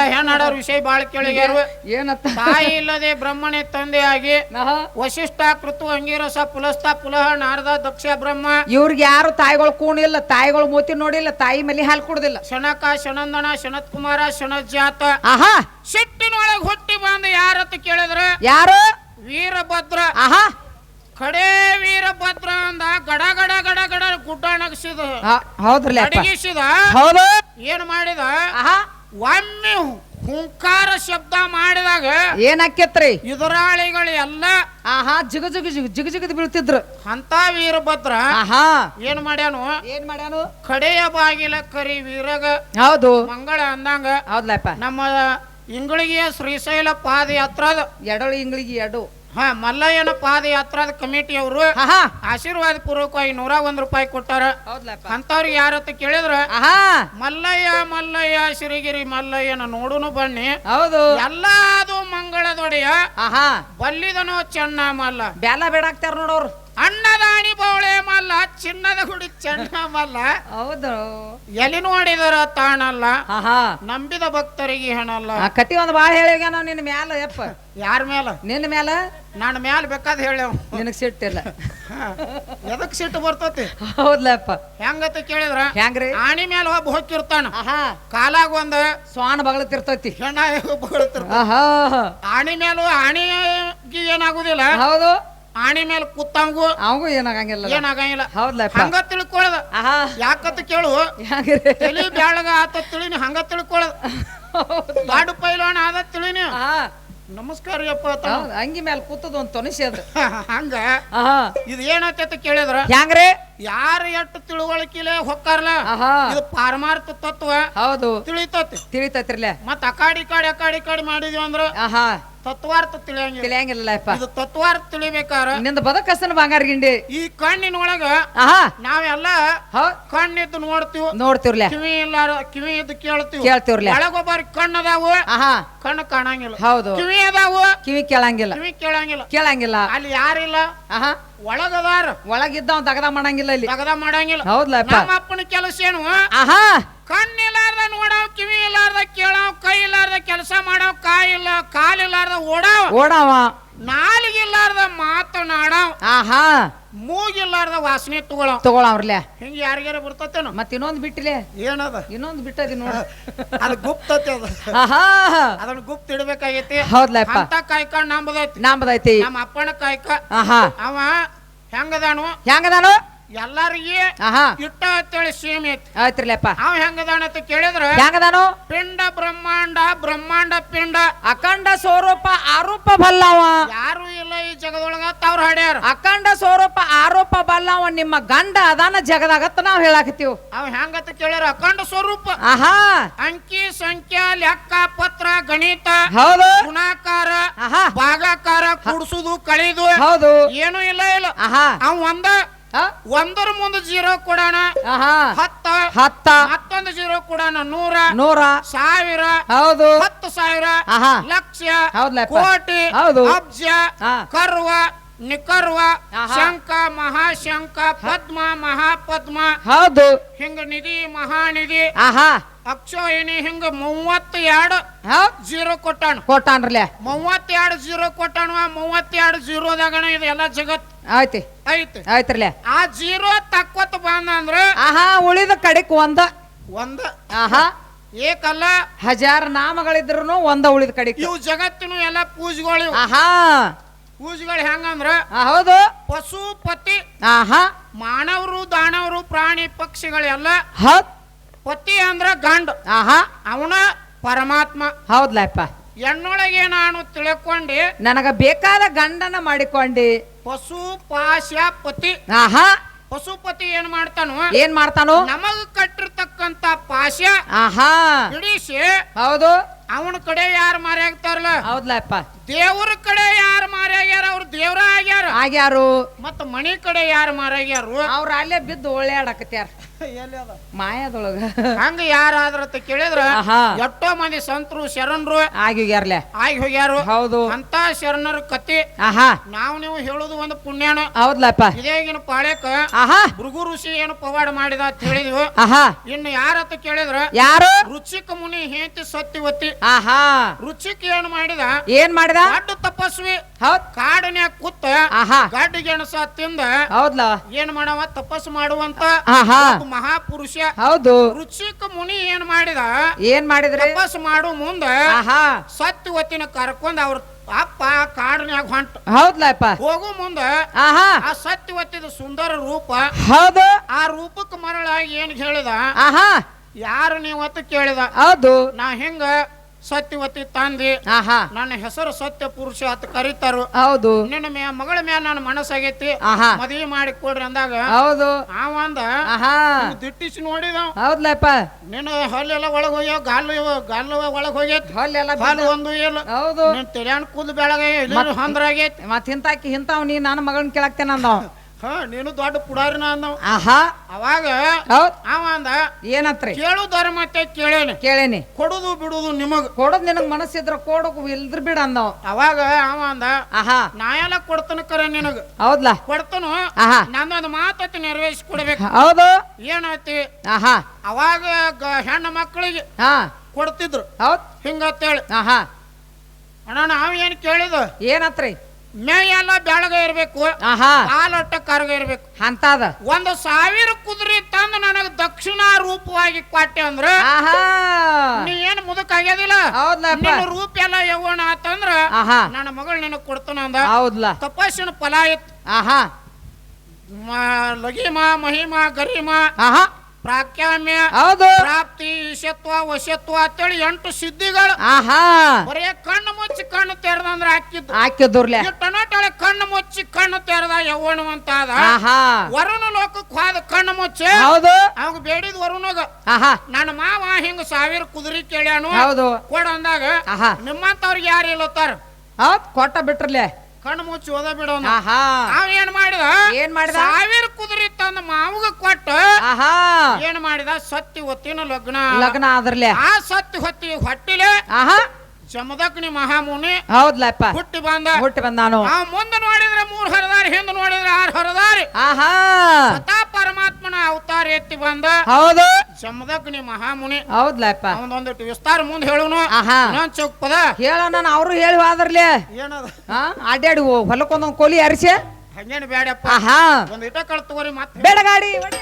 ಹೆಣ್ಣಾಡೋರ್ ವಿಷಯ ಬಾಳ ಕೇಳಿಗ್ಯಾರು ಏನತ್ತ ತಾಯಿ ಇಲ್ಲದೆ ಬ್ರಹ್ಮಣೆ ತಂದೆಯಾಗಿ. ವಶಿಷ್ಠ ಕೃತು ಅಂಗಿರಸ ಪುಲಸ್ತ ಪುಲಹ ನಾರದ ದಕ್ಷ ಬ್ರಹ್ಮ. ಇವ್ರಿಗೆ ಯಾರು ತಾಯಿಗಳು ಕೂಣಿಲ್ಲ ತಾಯಿಗಳು ಮೂತಿ ನೋಡಿಲ್ಲ ತಾಯಿ ಮಲಿ ಹಾಲು ಕುಡ್ದಿಲ್ಲ. ಶನಕ ಶನಂದನ ಶನತ್ ಕುಮಾರ ಶನಜ್ಜಾತ ಆಹಾ. ಸಿಟ್ಟಿನೊಳಗೆ ಹುಟ್ಟಿ ಬಂದು ಯಾರತ್ತ ಕೇಳಿದ್ರ? ಯಾರು? ವೀರಭದ್ರ. ಆಹಾ. ಕಡೆ ವೀರಭದ್ರ ಅಂದ ಗಡ ಗಡ ಗಡ ಗಡ ಗುಡ್ಡ ನಗಸಿದ. ಹೌದ್ರಲ್ಲ ಅಡಗಿಸಿದ ಹೌದು. ಏನ್ ಮಾಡಿದ? ಆಹಾ. ಒಮ್ಮೆ ಹುಂಕಾರ ಶಬ್ದ ಮಾಡಿದಾಗ ಏನಾಕ್ಯತ್ರಿ? ಎದುರಾಳಿಗಳು ಎಲ್ಲ ಆಹಾ ಜಿಗ ಜಿಗ ಜಿಗ ಜಿಗ ಜಿಗದ್ ಬೀಳ್ತಿದ್ರು. ಅಂತ ವೀರಭದ್ರ ಆಹಾ. ಏನ್ ಮಾಡ್ಯಾನು? ಏನ್ ಮಾಡ್ಯಾನು? ಕಡೆಯ ಬಾಗಿಲ ಕರಿ ವೀರಗ ಹೌದು. ಮಂಗಳ ಅಂದಂಗ ಹೌದ್ಲಪ್ಪ. ನಮ್ಮ ಇಂಗಳಿಗೆ ಶ್ರೀಶೈಲ ಪಾದಯಾತ್ರದ ಎಡಳು ಇಂಗಳಿಗೆ ಎಡು. ಹಾ ಮಲ್ಲಯ್ಯನ ಪಾದಯಾತ್ರಾದ ಕಮಿಟಿಯವರು ಆಹಾ. ಆಶೀರ್ವಾದ ಪೂರ್ವಕವಾಗಿ ನೂರ ಒಂದ್ ರೂಪಾಯಿ ಕೊಟ್ಟಾರ. ಅಂತವ್ರು ಅಂತವ್ರಿಗೆ ಯಾರತ್ತ ಕೇಳಿದ್ರು ಆಹಾ. ಮಲ್ಲಯ್ಯ ಮಲ್ಲಯ್ಯ ಶ್ರೀಗಿರಿ ಮಲ್ಲಯ್ಯನ ನೋಡುನು ಬನ್ನಿ. ಹೌದು. ಎಲ್ಲಾದು ಮಂಗಳದೊಡೆಯ ಆಹಾ. ಬಲ್ಲಿದನೋ ಚೆನ್ನ ಮಲ್ಲ. ಬ್ಯಾಲ ಬೇಡಾಕ್ತಾರ ನೋಡೋರು ಅನ್ನದಾಣಿ ಬೋಳೆ ಮಲ್ಲ ಚಿನ್ನದ ಗುಡಿ ಚೆನ್ನ ಮಲ್ಲ. ಹೌದು. ಎಲ್ಲಿ ನೋಡಿದರ ತಾಣಲ್ಲ ನಂಬಿದ ಭಕ್ತರಿಗೆ ಹಣಲ್ಲ. ಕತಿ ಒಂದು ಬಾಳ ಹೇಳಿ ನಾವು ನಿನ್ನ ಮ್ಯಾಲ ಯಪ್ಪ. ಯಾರ ಮ್ಯಾಲ? ನಿನ್ನ ಮ್ಯಾಲ? ನನ್ನ ಮ್ಯಾಲ ಬೇಕಾದ ಹೇಳೇವ್ ನಿನಗೆ ಸಿಟ್ಟಿಲ್ಲ. ಎದಕ್ ಸಿಟ್ಟು ಬರ್ತತಿ? ಹೌದ್ಲಪ್ಪ. ಹೆಂಗತ್ತ ಕೇಳಿದ್ರ? ಹೆಂಗ್ರಿ? ಆಣಿ ಮ್ಯಾಲ ಒಬ್ಬ ಹೊಕ್ಕಿರ್ತಾನ. ಆಹಾ. ಕಾಲಾಗ ಒಂದ ಸ್ವಾನ ಬಗಳತಿರ್ತೈತಿ. ಹೆಣ್ಣ ಬಗಳತಿರ್ತ ಆಣಿ ಮ್ಯಾಲ ಆಣಿಗೆ ಏನಾಗುದಿಲ್ಲ. ಹೌದು. ಆಣಿ ಮೇಲೆ ಕುತ್ತಂಗು ಅವಂಗೂ ಏನಾಗಂಗಿಲ್ಲ. ಏನಾಗಂಗಿಲ್ಲ. ಹೌದ್ಲಪ್ಪ ಹಂಗ ತಿಳ್ಕೊಳದ. ಯಾಕತ್ತ ಕೇಳು. ತಲಿ ಬ್ಯಾಳಗ ಆತ ತಿಳಿನಿ ಹಂಗ ತಿಳ್ಕೊಳದ. ಲಾಡು ಪೈಲೋಣ ಆದ ತಿಳಿನಿ ನಮಸ್ಕಾರ ಯಪ್ಪ ಅಂಗಿ ಮೇಲೆ ಕೂತದ ಒಂದ್ ತೊನಿಸಿ ಅದ. ಹಂಗ. ಇದು ಏನೈತೆ ಕೇಳಿದ್ರ? ಹೆಂಗ್ರಿ? ಯಾರು ಎಷ್ಟು ತಿಳುವಳಿಕೆಲೆ ಹೊಕ್ಕಾರಲ್ಲ? ಆಹಾ. ಇದು ಪಾರಮಾರ್ಥ ತತ್ವ. ಹೌದು. ತಿಳಿತತಿ. ತಿಳಿತೈತ್ರಿಲೆ. ಮತ್ತ ಅಕಾಡಿ ಕಾಡಿ ಅಕಾಡಿ ಕಾಡಿ ಮಾಡಿದ್ವಿ ಅಂದ್ರ ಆಹಾ. ತತ್ವಾರ್ಥ ತಿಳಿಯಂಗಿಲ್ಲ. ತಿಳಿಯಂಗಿಲ್ಲಪ್ಪ ಇದು ತತ್ವಾರ್ಥ ತಿಳಿಬೇಕಾರ? ನಿಂದ ಬದಕಸನ ಬಂಗಾರ ಗಿಂಡಿ. ಈ ಕಣ್ಣಿನೊಳಗ ಆಹಾ. ನಾವೆಲ್ಲ ಹೌದ್ ಕಣ್ಣಿದ್ದು ನೋಡ್ತೀವಿ. ನೋಡ್ತಿರ್ಲೆ ಕಿವಿ ಇಲ್ಲಾರ ಕಿವಿ ಇದ್ದು ಕೇಳ್ತೀವಿ. ಕೇಳ್ತಿರ್ಲೆ ಒಳಗೊಬ್ಬರಿ ಕಣ್ಣು ಅದಾವು ಆಹಾ. ಕಣ್ಣು ಕಾಣಂಗಿಲ್ಲ. ಹೌದು. ಕಿವಿ ಅದಾವು ಕಿವಿ ಕೇಳಂಗಿಲ್ಲ. ಕಿವಿ ಕೇಳಂಗಿಲ್ಲ. ಕೇಳಂಗಿಲ್ಲ. ಅಲ್ಲಿ ಯಾರಿಲ್ಲ? ಆಹಾ. ಒಳಗದಾರ. ಒಳಗಿದ್ದವ್ ತಗದ ಮಾಡಂಗಿಲ್ಲ ಇಲ್ಲಿ. ತಗದ ಮಾಡಂಗಿಲ್ಲ. ಹೌದ್ಲಪ್ಪ. ನಮ್ಮ ಅಪ್ಪನ ಕೆಲಸ ಏನು? ಆಹಾ. ಕಣ್ಣಿಲಾರ್ದ ನೋಡಾವ್ ಕಿವಿ ಇಲ್ಲಾರ್ದ ಕೇಳಾವ್ ಕೈ ಇಲ್ಲಾರ್ದ ಕೆಲಸ ಮಾಡಾವ್ ಕಾಯಿಲ್ಲ ಕಾಲಿಲ್ಲಾರ್ದ ಓಡಾವ. ಓಡಾವ. ನಾಲಿಗಿಲ್ಲಾರ್ದ ಮಾತನಾಡ ಆಹಾ. ಮೂಗಿಲ್ಲಾರ್ದ ವಾಸನೆ ತಗೊಳ. ಅವ್ರಲ್ಲೇ ಹಿಂಗ ಯಾರಿಗಾರ ಬರ್ತತೇನು? ಮತ್ ಇನ್ನೊಂದ್ ಬಿಟ್ಟಿಲೆ ಏನದ? ಇನ್ನೊಂದ್ ಬಿಟ್ಟದಿ ನೋಡ. ಅದು ಗುಪ್ತತೆ ಅದು. ಆಹಾ. ಅದನ್ನ ಗುಪ್ತ ಇಡ್ಬೇಕಾಗೈತಿ. ಹೌದ್ಲಪ್ಪ. ಅಂತ ಕಾಯ್ಕ ನಂಬದೈತಿ. ನಂಬದೈತಿ. ನಮ್ಮ ಅಪ್ಪನ ಕಾಯ್ಕ. ಆಹಾ. ಅವ ಹೆಂಗದಾನು? ಹೆಂಗದಾನು? ಎಲ್ಲಾರಿಗೆ ಇಟ್ಟ ಅಂತೇಳಿ ಸೇಮ್ ಐತಿ. ಆಯ್ತ್ರಿಲೆಪ್ಪ ಅವ ಹೆಂಗದಾನ ಅಂತ ಕೇಳಿದ್ರ ಹೆಂಗದಾನು? ಪಿಂಡ ಬ್ರಹ್ಮಾಂಡ ಬ್ರಹ್ಮಾಂಡ ಪಿಂಡ. ಅಖಂಡ ಸ್ವರೂಪ ಆರೋಪ ಬಲ್ಲವ. ಯಾರು ಇಲ್ಲ ಈ ಜಗದೊಳಗ ತವ್ರ ಹಾಡ್ಯಾರ. ಅಖಂಡ ಸ್ವರೂಪ ಆರೋಪ ಬಲ್ಲವ ನಿಮ್ಮ ಗಂಡ ಅದಾನ ಜಗದಾಗತ್ತ ನಾವ್ ಹೇಳಾಕತ್ತೀವ್. ಅವ್ ಹೆಂಗತ್ತ ಕೇಳ್ಯಾರ? ಅಖಂಡ ಸ್ವರೂಪ. ಆಹಾ. ಅಂಕಿ ಸಂಖ್ಯಾ ಲೆಕ್ಕ ಪತ್ರ ಗಣಿತ ಹೌದು. ಗುಣಾಕಾರ ಭಾಗಾಕಾರ ಕುಡ್ಸುದು ಕಳಿದು. ಹೌದು. ಏನು ಇಲ್ಲ ಇಲ್ಲ. ಆಹಾ. ಅವ್ ಒಂದ? ಒಂದರ ಮುಂದೆ ಜೀರೋ ಕೊಡೋಣ. ಹತ್ತ. ಹತ್ತ. ಮತ್ತೊಂದು ಜೀರೋ ಕೊಡೋಣ ನೂರ. ನೂರ. ಸಾವಿರ. ಹೌದು. ಹತ್ತು ಸಾವಿರ. ಲಕ್ಷ. ಕೋಟಿ. ಹೌದು. ಅಬ್ಜ. ಕರ್ವ. ನಿಕರ್ವ. ಶಂಕ ಮಹಾಶಂಕ ಪದ್ಮ ಮಹಾಪದ್ಮ. ಹೌದು. ಹಿಂಗ ನಿಧಿ ಮಹಾನಿಧಿ. ಆಹಾ. ಅಕ್ಷೋಹಿಣಿ ಹಿಂಗ ಮೂವತ್ತ ಎರಡು ಜೀರೋ ಕೊಟ್ಟಾಣ ಕೊಟ್ಟಾನ್ರಲೆ. ಮೂವತ್ತೆರಡು ಜೀರೋ ಕೊಟ್ಟಾಣ ಮೂವತ್ತೆರಡು ಜೀರೋದಾಗಣ ಇದು ಎಲ್ಲ ಜಗತ್. ಆಯ್ತಿ. ಆಯ್ತು. ಆಯ್ತ್ರಲೆ. ಆ ಜೀರೋ ತಕ್ಕೊತ್ ಬಂದ ಅಂದ್ರ ಆಹಾ ಉಳಿದ ಕಡೆಕ್ ಒಂದ. ಒಂದ. ಆಹಾ. ಏಕಲ್ಲ. ಹಜಾರ ನಾಮಗಳಿದ್ರು ಒಂದ ಉಳಿದ ಕಡೆ ಇವು ಜಗತ್ತಿನ ಎಲ್ಲ ಪೂಜೆಗಳು. ಆಹಾ. ಪೂಜೆಗಳು ಹೆಂಗಂದ್ರ? ಹೌದು. ಪಶುಪತಿ ಆಹಾ. ಮಾನವರು ದಾನವರು ಪ್ರಾಣಿ ಪಕ್ಷಿಗಳೆಲ್ಲ ಹೌದ್. ಪತಿ ಅಂದ್ರ ಗಂಡ. ಆಹಾ. ಅವನ ಪರಮಾತ್ಮ. ಹೌದ್ಲಪ್ಪ. ಎನ್ನೊಳಗೆ ನಾನು ತಿಳ್ಕೊಂಡಿ ನನಗ ಬೇಕಾದ ಗಂಡನ ಮಾಡಿಕೊಂಡಿ. ಪಶು ಪಾಶ ಪತಿ. ಆಹಾ. ಪಶುಪತಿ ಏನ್ ಮಾಡ್ತಾನು? ಏನ್ ಮಾಡ್ತಾನು? ನಮಗ ಕಟ್ಟಿರ್ತಕ್ಕಂತ ಪಾಶ ಆಹಾ. ಹೌದು. ಅವನ ಕಡೆ ಯಾರು ಮಾರಿ ಆಗ್ತಾರಲ್ಲ ಹೌದ್ಲಪ್ಪ. ದೇವ್ರ ಕಡೆ ಆಗ್ಯಾರ? ಮತ್ತ ಮನಿ ಕಡೆ ಯಾರು ಮಾರಾಗ್ಯಾರು? ಅವ್ರ ಅಲ್ಲೇ ಬಿದ್ದು ಅದ? ಮಾಯದೊಳಗ. ಹಂಗ ಯಾರಾದ್ರ ಕೇಳಿದ್ರ. ಎಷ್ಟೋ ಮಂದಿ ಸಂತರು ಶರಣರು ಆಗಿ ಹೋಗ್ಯಾರ್ಲೆ. ಆಗಿ ಹೋಗ್ಯಾರು. ಹೌದು. ಅಂತ ಶರಣರ ಕತೆ ಆಹಾ. ನಾವು ನೀವು ಹೇಳುದು ಒಂದು ಪುಣ್ಯನ. ಹೌದ್ಲಪ್ಪ. ಇದೇಗಿನ ಪಾಳ್ಯಕ್ಕ ಆಹಾ. ಭೃಗು ಋಷಿ ಏನು ಪವಾಡ ಮಾಡಿದ ಅಂತ ಹೇಳಿದ್ವು. ಆಹಾ. ಇನ್ನು ಯಾರತ್ತ ಕೇಳಿದ್ರ ಯಾರು? ರುಚಿಕ ಮುನಿ ಹೇಂತಿ ಸತ್ಯವತಿ. ಆಹಾ. ರುಚಿಕ ಏನು ಮಾಡಿದ? ಏನ್ ಮಾಡಿದ? ದೊಡ್ಡ ತಪಸ್ವಿ ಹೌದ್. ಕಾಡಿನ್ಯಾಗ ಕೂತ ಆಹಾ. ಗಡ್ಡ ಗೆಣಸ ತಿಂದ ಹೌದ್ಲ? ಏನ್ ಮಾಡವ? ತಪಸ್ ಮಾಡುವಂತ ಆಹಾ. ಒಬ್ಬ ಮಹಾಪುರುಷ. ಹೌದು. ರುಚಿಕ ಮುನಿ ಏನ್ ಮಾಡಿದ? ಏನ್ ಮಾಡಿದ್ರಿ? ತಪಸ್ ಮಾಡು ಮುಂದ ಆಹಾ. ಸತ್ಯವತಿನ ಕರ್ಕೊಂಡ್ ಅವ್ರ ಅಪ್ಪ ಕಾಡಿನ್ಯಾಗ ಹೊಂಟ. ಹೌದ್ಲಪ್ಪ ಹೋಗು ಮುಂದ ಆಹಾ. ಆ ಸತ್ಯವತಿದ ಸುಂದರ ರೂಪ. ಹೌದು. ಆ ರೂಪಕ್ಕೆ ಮರಳಾಗಿ ಏನ್ ಹೇಳಿದ? ಆಹಾ. ಯಾರು ನೀವತ್ತು ಕೇಳಿದ. ಹೌದು. ನಾ ಹೆಂಗ ಸತ್ಯವತಿ ತಂದಿ. ಆಹಾ. ನನ್ನ ಹೆಸರು ಸತ್ಯ ಪುರುಷ ಅಂತ ಕರೀತಾರು. ಹೌದು. ನಿನ್ನ ಮೇ ಮಗಳ ಮ್ಯಾ ನನ್ನ ಮನಸ್ಸಾಗೈತಿ. ಆಹಾ. ಮದ್ವಿ ಮಾಡಿ ಕೊಡ್ರಿ ಅಂದಾಗ ಹೌದು. ಅವ ಅಂದ ಆಹಾ ದಿಟ್ಟಿಸಿ ನೋಡಿದ ಹೌದ್ಲಪ್ಪ. ನಿನ್ನ ಹಲ್ಲೆಲ್ಲ ಒಳಗೆ ಹೋಗ್ಯಾವ ಗಾಲು ಗಾಲು ಒಳಗೆ ಹೋಗೈತಿ ಹಲ್ಲೆಲ್ಲ ಬಾಲ್ ಒಂದು ಏನು ಹೌದು. ನಿನ್ ತೆರ್ಯಾನ್ ಕೂದ್ ಬೆಳಗ್ಗೆ ಹಂದ್ರಾಗೈತಿ. ಮತ್ತೆ ಹಿಂತಾಕಿ ಹಿಂತಾವ್ ನೀ ನನ್ನ ಮಗಳನ್ನ ಕೇಳಾಕ್ತೇನೆ ಅಂದವ್. ಹಾ ನೀನು ದೊಡ್ಡ ಪುಡಾರಿನ ಅಂದವ. ಆಹಾ. ಅವಾಗ ಹೌದ್. ಅವ ಅಂದ ಏನತ್ರಿ? ಕೇಳು ಧರ್ಮಕ್ಕೆ ಕೇಳೇನಿ. ಕೇಳೇನಿ. ಕೊಡುದು ಬಿಡುದು ನಿಮಗ್. ಕೊಡೋದ್ ನಿನಗ್ ಮನಸ್ಸಿದ್ರ ಕೊಡಕ್ ಇಲ್ದ್ರ ಬಿಡ ಅಂದವ್. ಅವಾಗ ಅವ ಅಂದ ಆಹಾ. ನಾ ಎಲ್ಲ ಕೊಡ್ತಾನ ಕರೆ ನಿನಗ. ಹೌದ್ಲ? ಕೊಡ್ತನು ಆಹಾ. ನಂದೊಂದು ಮಾತತಿ ನೆರವೇರಿಸಿ ಕೊಡ್ಬೇಕು ಹೌದು. ಏನೈತಿ ಆಹಾ. ಅವಾಗ ಗ- ಹೆಣ್ಣು ಮಕ್ಕಳಿಗೆ ಹಾ. ಕೊಡ್ತಿದ್ರು. ಹೌದ್. ಹಿಂಗತ್ತೇಳಿ. ಆಹಾ. ಅಣ್ಣ ನಾವ್ ಏನ್ ಕೇಳಿದ ಏನತ್ರಿ? ಮೇ ಎಲ್ಲ ಬೆಳಗ ಇರ್ಬೇಕು ಆಹಾ. ಹಾಲೊಟ್ಟ ಕರ್ಗ ಇರ್ಬೇಕು. ಅಂತದ. ಒಂದು ಸಾವಿರ ಕುದುರೆ ತಂದು ನನಗ ದಕ್ಷಿಣ ರೂಪವಾಗಿ ಕೊಟ್ಟೆ ಅಂದ್ರ ಆಹಾ. ನೀ ಏನ್ ಮುದಕ್ ಆಗ್ಯದಿಲ್ಲ? ಹೌದ್ಲಪ್ಪ. ನಿನ್ನ ರೂಪ ಎಲ್ಲ ಯವ್ವನ ಆತಂದ್ರ ಆಹಾ. ನನ್ನ ಮಗಳು ನಿನಗ್ ಕೊಡ್ತಾನ ಅಂದ. ಹೌದ್ಲ. ತಪಸ್ಸಿನ ಫಲ ಆಯ್ತು. ಆಹಾ. ಮ- ಮಹಿಮಾ ಗರಿಮಾ ಗರಿಮ. ಆಹಾ. ಪ್ರಾಕ್ಯಾಮ್ಯ ಹೌದು. ಪ್ರಾಪ್ತಿ ಈಶತ್ವ ವಶತ್ವ ಅಂತೇಳಿ ಎಂಟು ಸಿದ್ಧಿಗಳು. ಆಹಾ. ಬರೇ ಕಣ್ಣು ಮುಚ್ಚಿ ಕಣ್ಣು ತೆರೆದಂದ್ರೆ ಹಾಕಿದ್ದು. ಹಾಕಿದ್ದುರ್ಲೆ ಈ ಟೊನಾಟೊಳೆ ಕಣ್ಣು ಮುಚ್ಚಿ ಕಣ್ಣು ತೆರೆದ ಯವ್ವನವಂತ ಅದ ಆಹಾ. ವರುಣ ಲೋಕಕ್ಕೆ ಹೋದ ಕಣ್ಣು ಮುಚ್ಚಿ. ಹೌದು. ಅವಾಗ ಬೇಡಿದ ವರುಣಗ. ಆಹಾ. ನನ್ನ ಮಾವ ಹಿಂಗ ಸಾವಿರ ಕುದುರೆ ಕೇಳ್ಯಾನು. ಹೌದು. ಕೊಡ ಅಂದಾಗ ಆಹಾ. ನಿಮ್ಮಂತವ್ರಿಗೆ ಯಾರು ಇಲ್ಲತ್ತಾರ? ಹೌದ್ ಕೊಟ್ಟ ಬಿಟ್ರಲೆ. ಕಣ್ಣು ಮುಚ್ಚಿ ಓದ ಬಿಡ ಆಹಾ. ಏನ್ ಮಾಡಿದ? ಏನ್ ಮಾಡಿದ? ಸಾವಿರ ಕುದುರೆ ತಂದ ಮಾವಗ ಕೊಟ್ಟ. ಆಹಾ. ಏನ್ ಮಾಡಿದ? ಸತ್ತಿ ಹೊತ್ತಿನ ಲಗ್ನ. ಲಗ್ನ ಆದ್ರಲೆ ಆ ಸತ್ತಿ ಹೊತ್ತಿ ಹೊಟ್ಟಿಲೆ ಆಹಾ. ಜಮದಗ್ನಿ ಮಹಾಮುನಿ ಹೌದ್ಲಪ್ಪ. ಹುಟ್ಟಿ ಬಂದ. ಹುಟ್ಟಿ ಬಂದಾನು ಆ ಮುಂದೆ ನೋಡಿದ್ರೆ ಮೂರ್ ಹರದಾರಿ ಹಿಂದೆ ನೋಡಿದ್ರೆ ಆರ್ ಹರದಾರಿ. ಆಹಾ. ಪರಮಾತ್ಮನ ಅವತಾರ ಎತ್ತಿ ಬಂದ. ಹೌದು. ಜಮದಗ್ನಿ ಮಹಾಮುನಿ. ಹೌದ್ಲಪ್ಪ. ಅವನೊಂದಿಟ್ಟು ವಿಸ್ತಾರ ಮುಂದೆ ಹೇಳುನು. ಆಹಾ. ಇನ್ನೊಂದ್ ಚೌಕ್ ಪದ. ಹೇಳೋಣ ಅವ್ರು ಹೇಳಿ ಹೋದ್ರಲೆ ಏನದ? ಹಾ ಅಡ್ಡಾಡಿ ಹೊಲಕ್ಕೊಂದೊಂದ್ ಕೋಲಿ ಅರಿಸಿ. ಹಂಗೇನು ಬೇಡಪ್ಪ ಆಹಾ. ಒಂದ್ ಇಟ ಕಳ್ ತಗೋರಿ ಮತ್ತೆ. ಬೇಡ ಗಾಡಿ ಹೊಡಿ.